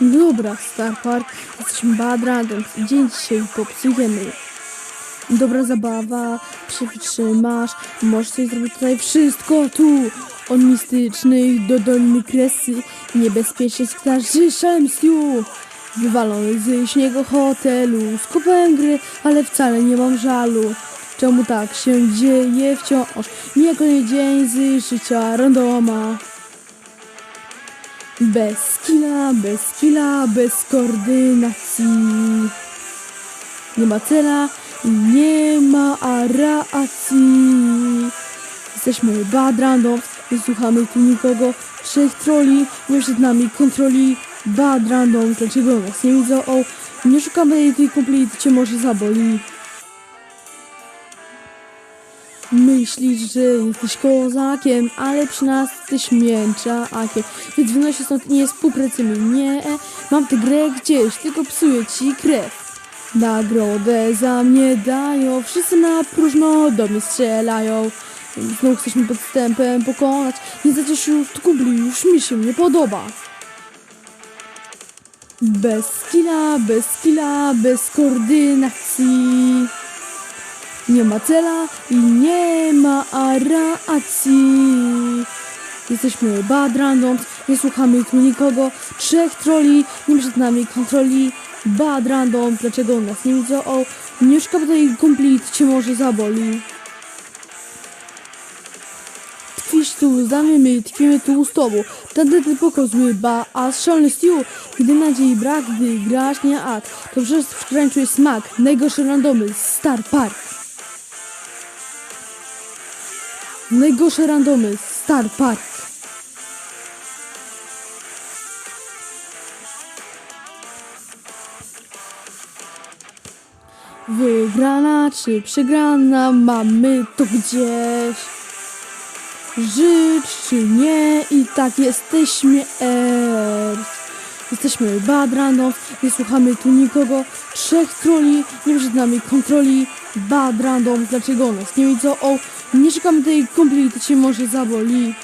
Dobra, Star Park, jesteśmy Bad Dragons. Dzień dzisiaj popsujemy. Dobra zabawa, przytrzymasz, możesz coś zrobić tutaj wszystko tu. Od mistycznych do doliny kresy, niebezpiecznie skarży szaleństwu. Wywalony z śniegu hotelu, skupałem gry, ale wcale nie mam żalu. Czemu tak się dzieje wciąż? Mija kolejny dzień z życia randoma. Bez skilla, bez skilla, bez koordynacji. Nie ma cela, nie ma racji. Jesteśmy bad random, nie słuchamy tu nikogo. Trzech troli, nie przed nami kontroli. Bad random, dlaczego nas nie widzą? O, nie szukamy tej kumpli, to cię może zaboli. Myślisz, że jesteś kozakiem, ale przy nas jesteś mięczakiem. Więc wynosi stąd nie współpracujemy, nie. Mam tę grę gdzieś, tylko psuję ci krew. Nagrodę za mnie dają, wszyscy na próżno do mnie strzelają. Znowu chcesz mnie podstępem pokonać, nie zaczniesz już kubli, już mi się nie podoba. Bez skilla, bez skilla, bez koordynacji. Nie ma cela i nie ma racji. Jesteśmy bad randoms, nie słuchamy tu nikogo. Trzech troli, nie przed nami kontroli. Bad random, dlaczego nas nie widzą? O, nie szukamy tej kumpli, cię może zaboli. Tkwisz tu z nami, my tkwimy tu z tobą. Ten ty zły, ba, a szalony stew. Gdy nadziei brak, gdy grasz nie ak, to przez przekrańczuje smak. Najgorsze randomy, Star Park. Najgorsze randomy, Star Park. Wygrana czy przegrana, mamy to gdzieś. Życz czy nie, i tak jesteśmy Earth. Jesteśmy bad randoms, nie słuchamy tu nikogo. Trzech troli, nie przed nami kontroli. Bad random, dlaczego nas nie widzą? O, nie szukamy tej kumpli, to cię może zaboli.